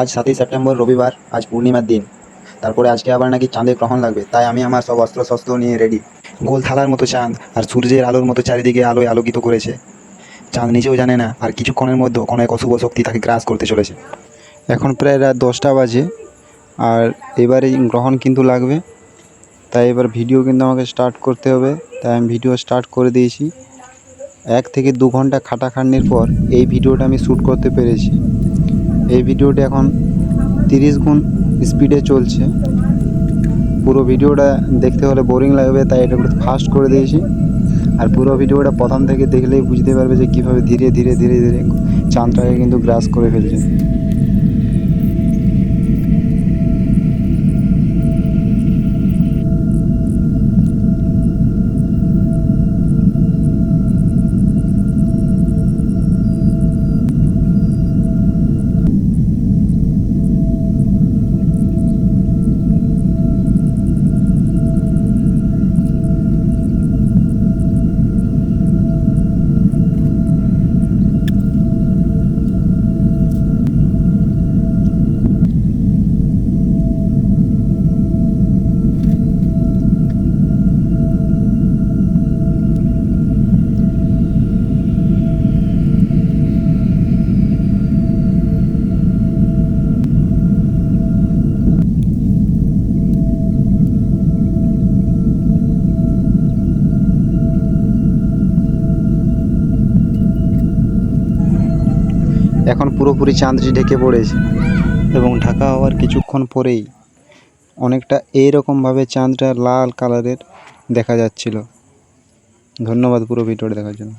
আজ সাতই সেপ্টেম্বর, রবিবার, আজ পূর্ণিমার দিন। তারপরে আজকে আবার নাকি চাঁদে গ্রহণ লাগবে, তাই আমি আমার সব অস্ত্র শস্ত্র নিয়ে রেডি গোল থালার মতো চাঁদ আর সূর্যের আলোর মতো চারিদিকে আলোয় আলোকিত করেছে। চাঁদ নিজেও জানে না, আর কিছুক্ষণের মধ্যে কোনো এক অশুভ শক্তি তাকে গ্রাস করতে চলেছে। এখন প্রায় রাত দশটা বাজে, আর এবারে গ্রহণ কিন্তু লাগবে। তাই এবার ভিডিও কিন্তু আমাকে স্টার্ট করতে হবে, তাই আমি ভিডিও স্টার্ট করে দিয়েছি। এক থেকে দু ঘণ্টা খাটাখাটনির পর এই ভিডিওটা আমি শ্যুট করতে পেরেছি। এই ভিডিওটা এখন তিরিশ গুণ স্পিডে চলছে। পুরো ভিডিওটা দেখতে হলে বোরিং লাগবে, তাই এটা একটু ফাস্ট করে দিয়েছি। আর পুরো ভিডিওটা প্রথম থেকে দেখলেই বুঝতে পারবে যে কীভাবে ধীরে ধীরে ধীরে ধীরে চাঁদটাকে কিন্তু গ্রাস করে ফেলছে। এখন পুরোপুরি চাঁদটি ঢেকে পড়েছে এবং ঢাকা হওয়ার কিছুক্ষণ পরেই অনেকটা এইরকমভাবে চাঁদটা লাল কালারের দেখা যাচ্ছিল। ধন্যবাদ পুরো ভিডিওটা দেখার জন্য।